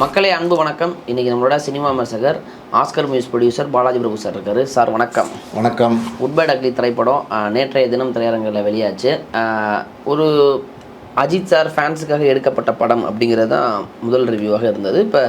மக்களே அன்பு வணக்கம். இன்னைக்கு நம்மளோட சினிமா விமர்சகர் ஆஸ்கர் மியூஸ் ப்ரொடியூசர் பாலாஜி பிரபு சார் இருக்காரு. சார் வணக்கம். வணக்கம். உட்பேட் அக்லி திரைப்படம் நேற்றைய தினம் திரையரங்கில் வெளியாச்சு. ஒரு அஜித் சார் ஃபேன்ஸுக்காக எடுக்கப்பட்ட படம் அப்படிங்கிறது தான் முதல் ரிவ்யூவாக இருந்தது. இப்போ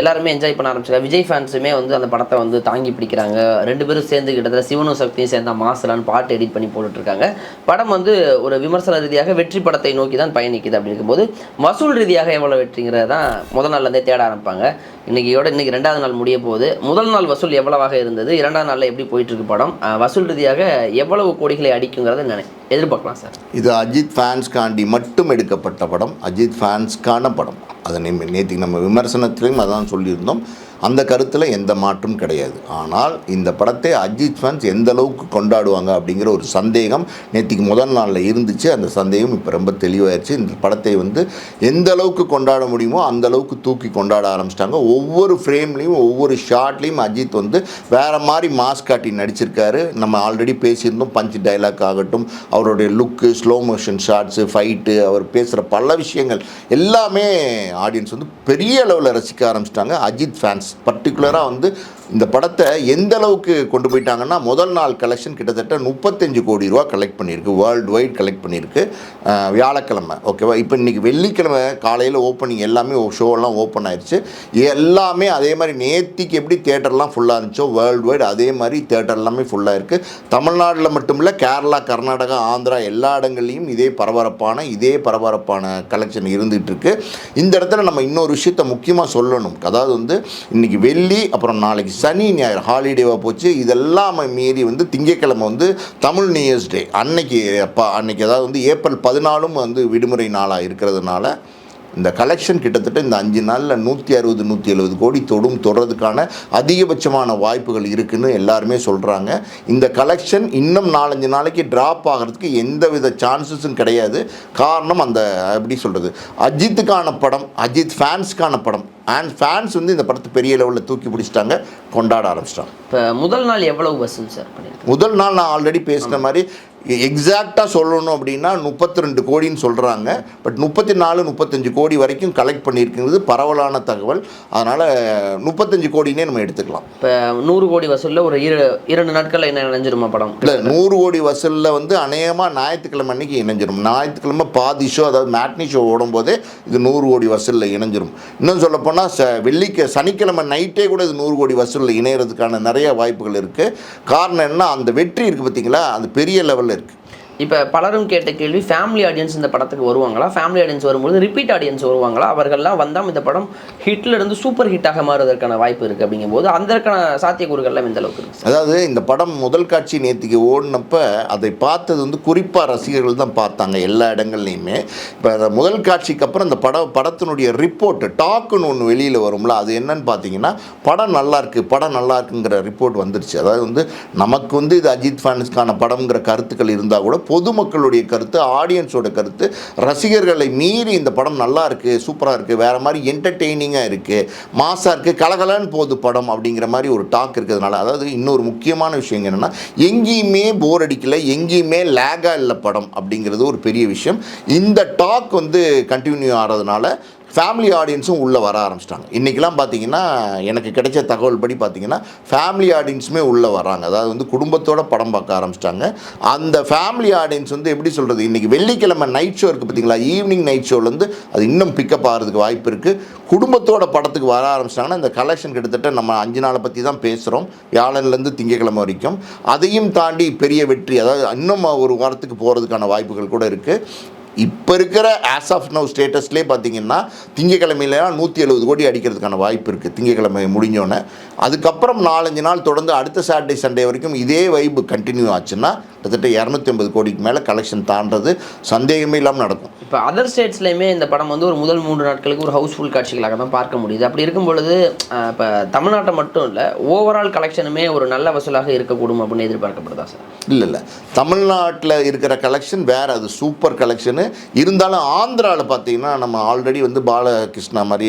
எல்லாருமே என்ஜாய் பண்ண ஆரம்பிச்சாங்க விஜய் ஃபேன்ஸுமே வந்து அந்த படத்தை வந்து தாங்கி பிடிக்கிறாங்க. ரெண்டு பேரும் சேர்ந்து கிட்டத்தட்ட சிவனும் சக்தியும் சேர்ந்தா மாசலான்னு பாட்டு எடிட் பண்ணி போட்டுட்ருக்காங்க. படம் வந்து ஒரு விமர்சன ரீதியாக வெற்றி படத்தை நோக்கி தான் பயணிக்குது அப்படி இருக்கும்போது வசூல் ரீதியாக எவ்வளோ வெற்றிங்கிறது தான் முதல் நாள்லேருந்தே தேட ஆரம்பிப்பாங்க. இன்றைக்கியோட இன்னைக்கு ரெண்டாவது நாள் முடிய போகுது. முதல் நாள் வசூல் எவ்வளவாக இருந்தது? இரண்டாம் நாளில் எப்படி போயிட்டுருக்கு படம்? வசூல் ரீதியாக எவ்வளவு கோடிகளை அடிக்குங்கிறத நினை எதிர்பார்க்கலாம் சார். இது அஜித் ஃபேன்ஸ்காண்டி மட்டும் எடுக்கப்பட்ட படம். அஜித் ஃபேன்ஸ்க்கான படம். அதை நேற்றுக்கு நம்ம விமர்சனத்திலையும் அதான் சொல்லியிருந்தோம். அந்த கருத்தில் எந்த மாற்றும் கிடையாது. ஆனால் இந்த படத்தை அஜித் ஃபேன்ஸ் எந்த அளவுக்கு கொண்டாடுவாங்க அப்படிங்கிற ஒரு சந்தேகம் நேற்றுக்கு முதல் நாளில் இருந்துச்சு. அந்த சந்தேகம் இப்போ ரொம்ப தெளிவாயிருச்சு. இந்த படத்தை வந்து எந்த அளவுக்கு கொண்டாட முடியுமோ அந்த அளவுக்கு தூக்கி கொண்டாட ஆரம்பிச்சிட்டாங்க. ஒவ்வொரு ஃப்ரேம்லேயும் ஒவ்வொரு ஷாட்லேயும் அஜித் வந்து வேறு மாதிரி மாஸ்க் காட்டி நடிச்சிருக்காரு. நம்ம ஆல்ரெடி பேசியிருந்தோம். பஞ்ச் டைலாக் ஆகட்டும் அவருடைய look slow motion shots fight அவர் பேசுகிற பல விஷயங்கள் எல்லாமே ஆடியன்ஸ் வந்து பெரிய அளவில் ரசிக்க ஆரம்பிச்சிட்டாங்க. அஜித் ஃபேன்ஸ் பர்டிகுலராக வந்து இந்த படத்தை எந்த அளவுக்கு கொண்டு போயிட்டாங்கன்னா முதல் நாள் கலெக்ஷன் கிட்டத்தட்ட முப்பத்தஞ்சு கோடி ரூபா கலெக்ட் பண்ணியிருக்கு. வேர்ல்டு வைட் கலெக்ட் பண்ணியிருக்கு வியாழக்கிழமை ஓகேவா இப்போ இன்றைக்கி வெள்ளிக்கிழமை காலையில் ஓப்பனிங் எல்லாமே ஷோலாம் ஓப்பன் ஆயிடுச்சு எல்லாமே அதே மாதிரி நேத்திக்கு எப்படி தேட்டர்லாம் ஃபுல்லாக இருந்துச்சோ வேர்ல்டு வைட் அதே மாதிரி தேட்டர் எல்லாமே ஃபுல்லாக இருக்குது தமிழ்நாட்டில் மட்டும் இல்லை கேரளா கர்நாடகா ஆந்திரா எல்லா இடங்கள்லையும் இதே பரபரப்பான இதே பரபரப்பான கலெக்ஷன் இருந்துகிட்ருக்கு இந்த இடத்துல நம்ம இன்னொரு விஷயத்த முக்கியமாக சொல்லணும். அதாவது வந்து இன்னைக்கு வெள்ளி அப்புறம் நாளைக்கு சனி ஞாயிறு ஹாலிடேவாக போச்சு. இதெல்லாம் மீறி வந்து திங்கட்கிழமை வந்து தமிழ் நியூ இயர்ஸ் டே அன்னைக்கு அப்போ அன்னைக்கு அதாவது வந்து ஏப்ரல் பதினாலும் வந்து விடுமுறை நாளாக இருக்கிறதுனால இந்த கலெக்ஷன் கிட்டத்தட்ட இந்த அஞ்சு நாளில் நூற்றி அறுபது நூற்றி எழுபது கோடி தொடும் தொடர்றதுக்கான அதிகபட்சமான வாய்ப்புகள் இருக்குன்னு எல்லாருமே சொல்கிறாங்க இந்த கலெக்ஷன் இன்னும் நாலஞ்சு நாளைக்கு ட்ராப் ஆகிறதுக்கு எந்த வித சான்சஸும் கிடையாது. காரணம் அந்த எப்படி சொல்கிறது அஜித்துக்கான படம் அஜித் ஃபேன்ஸ்க்கான படம். அண்ட் ஃபேன்ஸ் வந்து இந்த படத்தை பெரிய லெவலில் தூக்கி பிடிச்சிட்டாங்க கொண்டாட ஆரம்பிச்சிட்டாங்க. இப்போ முதல் நாள் எவ்வளவு வசூல் சார் முதல் நாள் நான் ஆல்ரெடி பேசின மாதிரி எக்ஸாக்டாக சொல்லணும் அப்படின்னா முப்பத்தி ரெண்டு கோடின்னு சொல்கிறாங்க பட் முப்பத்தி நாலு முப்பத்தஞ்சு கோடி வரைக்கும் கலெக்ட் பண்ணியிருக்கிறது பரவலான தகவல். அதனால் முப்பத்தஞ்சு கோடினே நம்ம எடுத்துக்கலாம். இப்போ நூறு கோடி வசூலில் ஒரு இரு இரண்டு நாட்களில் என்ன நினைஞ்சிருமா படம்? இல்லை நூறு கோடி வசூலில் வந்து அநேகமாக ஞாயிற்றுக்கிழமை அன்னைக்கு இணைஞ்சிரும். ஞாயிற்றுக்கிழமை பாதி ஷோ அதாவது மேட்னி ஷோ ஓடும்போதே இது நூறு கோடி வசூலில் இணைஞ்சிரும். இன்னும் சொல்லப்போனால் ச வெள்ளிக்க சனிக்கிழமை நைட்டே கூட இது நூறு கோடி வசூலில் இணையறதுக்கான நிறைய வாய்ப்புகள் இருக்குது காரணம் என்ன? அந்த வெற்றி இருக்குது பார்த்தீங்களா அது பெரிய லெவலில் இப்போ பலரும் கேட்ட கேள்வி ஃபேமிலி ஆடியன்ஸ் இந்த படத்துக்கு வருவாங்களா? ஃபேமிலி ஆடியன்ஸ் வரும்போது ரிப்பீட் ஆடியன்ஸ் வருவாங்களா? அவர்கள்லாம் வந்தால் இந்த படம் ஹிட்லேருந்து சூப்பர் ஹிட்டாக மாறுவதற்கான வாய்ப்பு இருக்குது அப்படிங்கும்போது அதற்கான சாத்தியக்கூறுகள்லாம் எந்த அளவுக்கு இருக்குது அதாவது இந்த படம் முதல் காட்சி நேற்றுக்கு ஓடினப்போ அதை பார்த்தது வந்து குறிப்பாக ரசிகர்கள் தான் பார்த்தாங்க எல்லா இடங்கள்லையுமே. இப்போ அந்த முதல் காட்சிக்கு அப்புறம் இந்த படம் படத்தினுடைய ரிப்போர்ட் டாக்குன்னு ஒன்று வெளியில் வரும்ல அது என்னன்னு பார்த்தீங்கன்னா படம் நல்லா இருக்குது படம் நல்லா இருக்குங்கிற ரிப்போர்ட் வந்துருச்சு. அதாவது வந்து நமக்கு வந்து இது அஜித் ஃபேன்ஸ்க்கான படம்ங்கிற கருத்துக்கள் இருந்தால் கூட பொதுமக்களுடைய கருத்து ஆடியன்ஸோட கருத்து. ரசிகர்களை மீறி இந்த படம் நல்லா இருக்குது சூப்பராக இருக்குது வேறு மாதிரி என்டர்டெய்னிங்காக இருக்குது மாசாக இருக்குது கலகலன்னு போகுது படம் அப்படிங்கிற மாதிரி ஒரு டாக் இருக்கிறதுனால. அதாவது இன்னொரு முக்கியமான விஷயம் என்னென்னா எங்கேயுமே போர் அடிக்கலை எங்கேயுமே லேகாக இல்லை படம் அப்படிங்கிறது ஒரு பெரிய விஷயம். இந்த டாக் வந்து கண்டினியூ ஆகிறதுனால ஃபேமிலி ஆடியன்ஸும் உள்ளே வர ஆரம்பிச்சிட்டாங்க. இன்றைக்கெலாம் பார்த்தீங்கன்னா எனக்கு கிடைச்ச தகவல் படி பார்த்தீங்கன்னா ஃபேமிலி ஆடியன்ஸுமே உள்ளே வராங்க. அதாவது வந்து குடும்பத்தோட படம் பார்க்க ஆரம்பிச்சிட்டாங்க. அந்த ஃபேமிலி ஆடியன்ஸ் வந்து எப்படி சொல்கிறது இன்றைக்கி வெள்ளிக்கிழமை நைட் ஷோ இருக்குது பார்த்தீங்களா ஈவினிங் நைட் ஷோலேருந்து அது இன்னும் பிக்கப் ஆகிறதுக்கு வாய்ப்பு இருக்குது குடும்பத்தோட படத்துக்கு வர ஆரம்பிச்சிட்டாங்கன்னா இந்த கலெக்ஷன் கிட்டத்தட்ட நம்ம அஞ்சு நாளை பற்றி தான் பேசுகிறோம் வியாழன்லேருந்து திங்கக்கிழமை வரைக்கும். அதையும் தாண்டி பெரிய வெற்றி அதாவது இன்னும் ஒரு வாரத்துக்கு போகிறதுக்கான வாய்ப்புகள் கூட இருக்குது இப்போ இருக்கிற ஆஸ் ஆஃப் நவ் ஸ்டேட்டஸ்லேயே பார்த்தீங்கன்னா திங்கக்கிழமையிலாம் நூற்றி எழுபது கோடி அடிக்கிறதுக்கான வாய்ப்பு இருக்குது திங்கக்கிழமை முடிஞ்சோன்னே அதுக்கப்புறம் நாலஞ்சு நாள் தொடர்ந்து அடுத்த சாட்டர்டே சண்டே வரைக்கும் இதே வைப்பு கண்டினியூ ஆச்சுன்னா கிட்டத்தட்ட இரநூத்தி ஐம்பது கோடிக்கு மேலே கலெக்ஷன் தாண்டது சந்தேகமே இல்லாமல் நடக்கும். இப்போ அதர் ஸ்டேட்ஸ்லையுமே இந்த படம் வந்து ஒரு முதல் மூன்று நாட்களுக்கு ஒரு ஹவுஸ்ஃபுல் காட்சிகளாக தான் பார்க்க முடியுது. அப்படி இருக்கும் பொழுது இப்போ தமிழ்நாட்டை மட்டும் இல்லை ஓவரால் கலெக்ஷனுமே ஒரு நல்ல வசூலாக இருக்கக்கூடும் அப்படின்னு எதிர்பார்க்கப்படுதா சார் இல்லை இல்லை. தமிழ்நாட்டில் இருக்கிற கலெக்ஷன் வேறு அது சூப்பர் கலெக்ஷனு இருந்தாலும் ஆந்திராவில் பார்த்தீங்கன்னா நம்ம ஆல்ரெடி வந்து பாலகிருஷ்ணா மாதிரி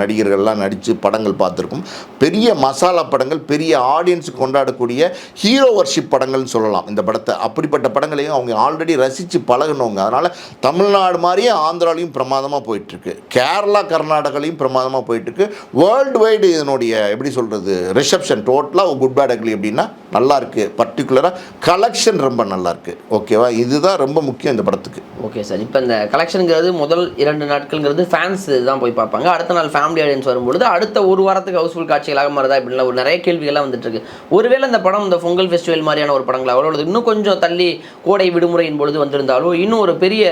நடிகர்கள்லாம் நடித்து படங்கள் பார்த்துருக்கோம். பெரிய மசாலா படங்கள் பெரிய ஆடியன்ஸுக்கு கொண்டாடக்கூடிய ஹீரோ வர்ஷிப் படங்கள்னு சொல்லலாம். இந்த படம் படத்தை. அப்படிப்பட்ட படங்களையும் அவங்க ஆல்ரெடி ரசித்து பழகணுங்க அதனால் தமிழ்நாடு மாதிரியே ஆந்திராலையும் பிரமாதமாக போயிட்டுருக்கு. கேரளா கர்நாடகாலையும் பிரமாதமாக போயிட்டுருக்கு. வேர்ல்டு வைடு இதனுடைய எப்படி சொல்கிறது ரிசப்ஷன் டோட்டலாக குட் பேட் அக்லி எப்படின்னா நல்லாயிருக்கு பர்டிகுலராக கலெக்ஷன் ரொம்ப நல்லாயிருக்கு ஓகேவா இதுதான் ரொம்ப முக்கியம் இந்த படத்துக்கு. ஓகே சார் இப்போ இந்த கலெக்ஷனுங்கிறது முதல் இரண்டு நாட்கள்ங்கிறது ஃபேன்ஸ் தான் போய் பார்ப்பாங்க. அடுத்த நாள் ஃபேமிலி ஆடியன்ஸ் வரும்பொழுது அடுத்த ஒரு வாரத்துக்கு ஹவுஸ்ஃபுல் காட்சிகளாக மாறுதா? இப்படிலாம் ஒரு நிறைய கேள்விகள்லாம் வந்துட்டு இருக்கு ஒருவேளை இந்த படம் இந்த பொங்கல் ஃபெஸ்டிவல் மாதிரியான ஒரு படங்களாக இன்னும் இன்னும் கொஞ்சம் தள்ளி கோடை விடுமுறையின் பொழுது வந்திருந்தாலும் இன்னும் ஒரு பெரிய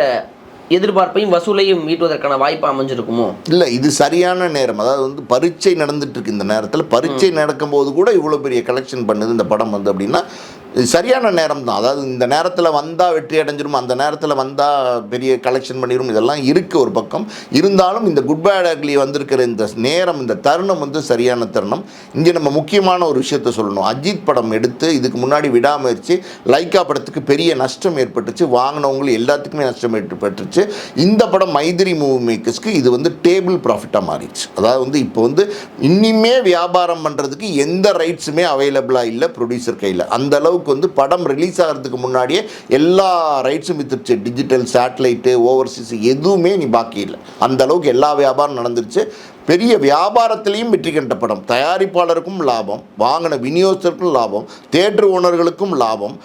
எதிர்பார்ப்பையும் வசூலையும் ஈட்டுவதற்கான வாய்ப்பு அமைஞ்சிருக்குமோ? இல்லை இது சரியான நேரம். அதாவது வந்து பரீட்சை நடந்துட்டு இருக்கு இந்த நேரத்தில். பரீட்சை நடக்கும்போது கூட இவ்வளோ பெரிய கலெக்ஷன் பண்ணுது இந்த படம் வந்து அப்படின்னா இது சரியான நேரம் தான் அதாவது இந்த நேரத்தில் வந்தால் வெற்றி அடைஞ்சிரும் அந்த நேரத்தில் வந்தால் பெரிய கலெக்ஷன் பண்ணிடும் இதெல்லாம் இருக்குது ஒரு பக்கம். இருந்தாலும் இந்த குட் பேட் அக்லி வந்திருக்கிற இந்த நேரம் இந்த தருணம் வந்து சரியான தருணம். இங்கே நம்ம முக்கியமான ஒரு விஷயத்த சொல்லணும். அஜித் படம் எடுத்து இதுக்கு முன்னாடி விடாமுயற்சி லைக்கா படத்துக்கு பெரிய நஷ்டம் ஏற்பட்டுச்சு. வாங்கினவங்களும் எல்லாத்துக்குமே நஷ்டம் ஏற்பட்டுச்சு இந்த படம் மைதிரி மூவி மேக்கர்ஸ்க்கு இது வந்து டேபிள் ப்ராஃபிட்டாக மாறிடுச்சு. அதாவது வந்து இப்போ வந்து இனிமே வியாபாரம் பண்ணுறதுக்கு எந்த ரைட்ஸுமே அவைலபிளாக இல்லை ப்ரொடியூசர் கையில். அந்த அளவுக்கு வந்து படம் ரிலீஸ் ஆகிறதுக்கு முன்னாடியே எல்லா ரைட்ஸும் வித்துருச்சு. டிஜிட்டல் சேட்டலைட்டு ஓவர்சீஸ் எதுவுமே நீ பாக்கி இல்லை. அந்த அளவுக்கு எல்லா வியாபாரம் நடந்துருச்சு. பெரிய வியாபாரத்திலையும் வெற்றி கண்ட படம். தயாரிப்பாளருக்கும் லாபம் வாங்கின விநியோகத்திற்கும் லாபம் தேட்டர் ஓனர்களுக்கும் லாபம்.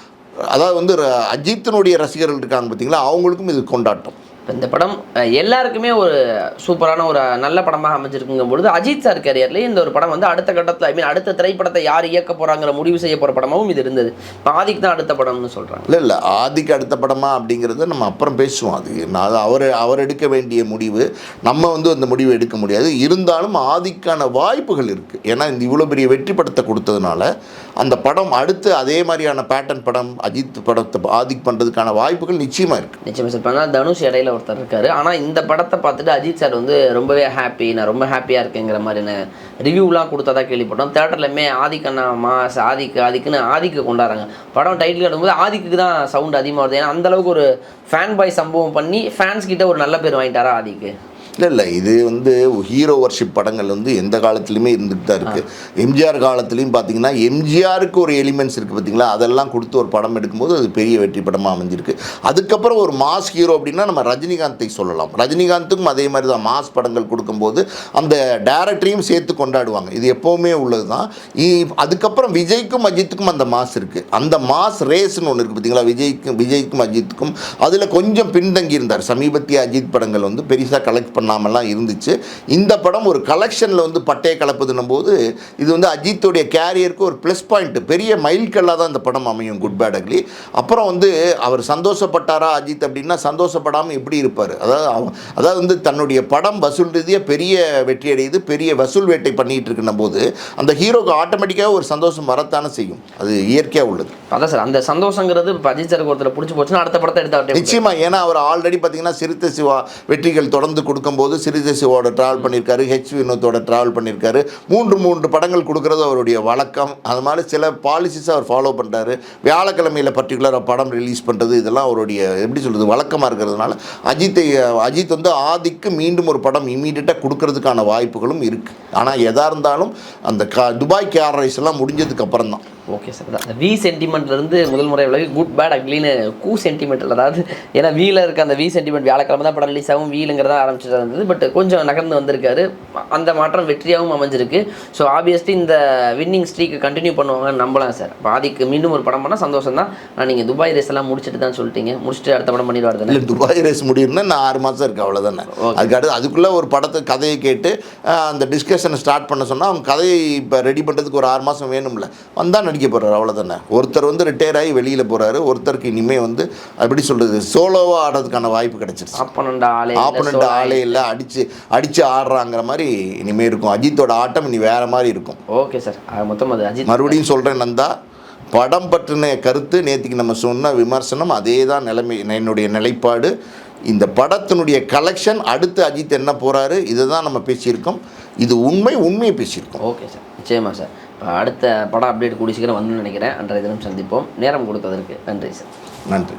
அதாவது வந்து அஜித்தினுடைய ரசிகர்கள் இருக்காங்க பார்த்தீங்களா அவங்களுக்கும் இது கொண்டாட்டம். இப்போ இந்த படம் எல்லாருக்குமே ஒரு சூப்பரான ஒரு நல்ல படமாக அமைஞ்சிருக்குங்கும் பொழுது அஜித் சார் கேரியர்லேயே இந்த ஒரு படம் வந்து அடுத்த கட்டத்தில் ஐ மீன் அடுத்த திரைப்படத்தை யார் இயக்க போகிறாங்கிற முடிவு செய்ய போகிற படமாகவும் இது இருந்தது. இப்போ தான் அடுத்த படம்னு சொல்கிறாங்க இல்லை இல்லை ஆதிக்கு அடுத்த படமா அப்படிங்கிறத நம்ம அப்புறம் பேசுவோம். அது நான் அவர் அவர் எடுக்க வேண்டிய முடிவு நம்ம வந்து அந்த முடிவு எடுக்க முடியாது. இருந்தாலும் ஆதிக்கான வாய்ப்புகள் இருக்குது ஏன்னா இந்த இவ்வளோ பெரிய வெற்றி படத்தை கொடுத்ததுனால அந்த படம் அடுத்து அதே மாதிரியான பேட்டர்ன் படம் அஜித் படத்தை ஆதிக் பண்ணுறதுக்கான வாய்ப்புகள் நிச்சயமாக இருக்குது நிச்சயமாக சார் இப்போ தனுஷ் இடையில ஒருத்தர் இருக்காரு. ஆனால் இந்த படத்தை பார்த்துட்டு அஜித் சார் வந்து ரொம்பவே ஹாப்பி நான் ரொம்ப ஹாப்பியாக இருக்கேங்கிற மாதிரியான ரிவ்யூலாம் கொடுத்ததா கேள்விப்பட்டோம். தேட்டர்லையுமே ஆதிக் அண்ணா மாஸ் ஆதிக்கு ஆதிக்குன்னு ஆதிக்கு கொண்டாடுறாங்க. படம் டைட்டில் கட்டும்போது ஆதிக்கு தான் சவுண்ட் அதிகமாக வருது. ஏன்னா அந்தளவுக்கு ஒரு ஃபேன் பாய் சம்பவம் பண்ணி ஃபேன்ஸ் கிட்ட ஒரு நல்ல பேர் வாங்கிட்டாரா ஆதிக்கு? இல்லை இல்லை. இது வந்து ஹீரோ வர்ஷிப் படங்கள் வந்து எந்த காலத்துலையுமே இருந்துட்டு தான் இருக்குது எம்ஜிஆர் காலத்துலேயும் பார்த்தீங்கன்னா எம்ஜிஆருக்கு ஒரு எலிமெண்ட்ஸ் இருக்குது பார்த்தீங்களா அதெல்லாம் கொடுத்து ஒரு படம் எடுக்கும்போது அது பெரிய வெற்றி படமாக அமைஞ்சிருக்கு. அதுக்கப்புறம் ஒரு மாஸ் ஹீரோ அப்படின்னா நம்ம ரஜினிகாந்தை சொல்லலாம். ரஜினிகாந்துக்கும் அதே மாதிரி தான் மாஸ் படங்கள் கொடுக்கும்போது அந்த டேரக்டரையும் சேர்த்து கொண்டாடுவாங்க. இது எப்போவுமே உள்ளது தான் அதுக்கப்புறம் விஜய்க்கும் அஜித்துக்கும் அந்த மாஸ் இருக்குது அந்த மாஸ் ரேஸ்னு ஒன்று இருக்குது பார்த்தீங்களா விஜய்க்கும் விஜய்க்கும் அஜித்துக்கும். அதில் கொஞ்சம் பின்தங்கி இருந்தார் சமீபத்திய அஜித் படங்கள் வந்து பெருசாக கலெக்ட் பண்ணாமலாம் இருந்துச்சு. இந்த படம் ஒரு கலெக்ஷனில் வந்து பட்டையை கலப்புதுன்னும் போது இது வந்து அஜித்துடைய கேரியருக்கு ஒரு ப்ளஸ் பாயிண்ட் பெரிய மைல்கல்லாக தான் இந்த படம் அமையும் குட் பேட் அக்லி அப்புறம் வந்து அவர் சந்தோஷப்பட்டாரா அஜித் அப்படின்னா சந்தோஷப்படாமல் எப்படி இருப்பார்? அதாவது அதாவது வந்து தன்னுடைய படம் வசூல் ரீதியாக பெரிய வெற்றி அடையுது பெரிய வசூல் வேட்டை பண்ணிட்டு இருக்கின்ற போது அந்த ஹீரோக்கு ஆட்டோமேட்டிக்காக ஒரு சந்தோஷம் வரத்தானே செய்யும். அது இயற்கையாக உள்ளது. அதான் சார் அந்த சந்தோஷங்கிறது இப்போ அஜித் சாருக்கு ஒருத்தர் பிடிச்சி போச்சுன்னா அடுத்த படத்தை எடுத்து அவர்கிட்ட நிச்சயமா ஏன்னா அவர் ஆல்ரெடி பார்த்தீங்கன்னா சிறுத்தை சிவா வெற்றிகள் தொடர்ந்து கொடுக்கும்போது போது சிவாவோட ட்ராவல் பண்ணியிருக்காரு ஹெச் வினோத்தோட ட்ராவல் பண்ணியிருக்காரு. மூன்று மூன்று படங்கள் கொடுக்கறது அவருடைய வழக்கம். அது மாதிரி சில பாலிசிஸ் அவர் ஃபாலோ பண்ணுறாரு வியாழக்கிழமையில் பர்டிகுலராக படம் ரிலீஸ் பண்ணுறது இதெல்லாம் அவருடைய எப்படி சொல்கிறது வழக்கமாக இருக்கிறதுனால அஜித்தை அஜித் வந்து ஆதிக்கு மீண்டும் ஒரு படம் இமீடியட்டாக கொடுக்கறதுக்கான வாய்ப்புகளும் இருக்குது ஆனால் எதாக இருந்தாலும் அந்த கா துபாய் கேர் ரைஸ் எல்லாம் முடிஞ்சதுக்கு அப்புறம் தான் ஓகே சார் அந்த வி சென்டிமெண்ட்லேருந்து முதல் முறை விலகி. குட் பேட் அக்லின்னு கூ சென்டிமெண்ட் அதாவது ஏன்னா வீல இருக்க அந்த வி சென்டிமெண்ட் வியாழக்கிழமை தான் படம் ரிலீஸ் ஆகும். வீலுங்கிறதா ஆரம்பிச்சுட்டு இருந்தது பட் கொஞ்சம் நகர்ந்து வந்திருக்காரு. அந்த மாற்றம் வெற்றியாகவும் அமைஞ்சிருக்கு. ஸோ ஆப்வியஸ்லி இந்த வின்னிங் ஸ்ட்ரீக்கை கண்டினியூ பண்ணுவாங்கன்னு நம்பலாம் சார் பாதிக்கு மீண்டும் ஒரு படம் பண்ணால் சந்தோஷம் தான். ஆனால் நீங்கள் துபாய் ரேஸ் எல்லாம் முடிச்சுட்டு தான் சொல்லிட்டீங்க. முடிச்சுட்டு அடுத்த படம் பண்ணிடுவார் தானே? இல்லை துபாய் ரேஸ் முடியும்னா நான் ஆறு மாதம் இருக்கு அவ்வளோதானே அதுக்கு அடுத்து அதுக்குள்ளே ஒரு படத்தை கதையை கேட்டு அந்த டிஸ்கஷனை ஸ்டார்ட் பண்ண சொன்னால் அவங்க கதையை இப்போ ரெடி பண்ணுறதுக்கு ஒரு ஆறு மாதம் வேணும்ல. வந்தால் நடிக்க போகிறாரு அவ்வளோதானே ஒருத்தர் வந்து ரிட்டையர் ஆகி வெளியில் போகிறாரு ஒருத்தருக்கு இனிமேல் வந்து எப்படி சொல்கிறது சோலோவாக ஆடுறதுக்கான வாய்ப்பு கிடைச்சிருச்சு. ஆப்பனண்ட் ஆளே இல்ல, ஆப்பனண்ட் ஆளே இல்லை. அடித்து அடித்து ஆடுறாங்கிற மாதிரி இனிமேல் இருக்கும். அஜித்தோட ஆட்டம் இனி வேறு மாதிரி இருக்கும். ஓகே சார் மொத்தம் அது அஜித். மறுபடியும் சொல்கிறேன் நந்தா. படம் பற்றின கருத்து நேற்றுக்கு நம்ம சொன்ன விமர்சனம் அதே தான் நிலைமை என்னுடைய நிலைப்பாடு. இந்த படத்தினுடைய கலெக்ஷன் அடுத்து அஜித் என்ன போகிறாரு இதை தான் நம்ம பேசியிருக்கோம். இது உண்மை உண்மையை பேசியிருக்கோம். ஓகே சார் நிச்சயமா சார் அடுத்த படம் அப்டேட் கூடி சீக்கிரம் வந்து நினைக்கிறேன். அன்றைய தினம் சந்திப்போம். நேரம் கொடுத்ததற்கு நன்றி சார். நன்றி.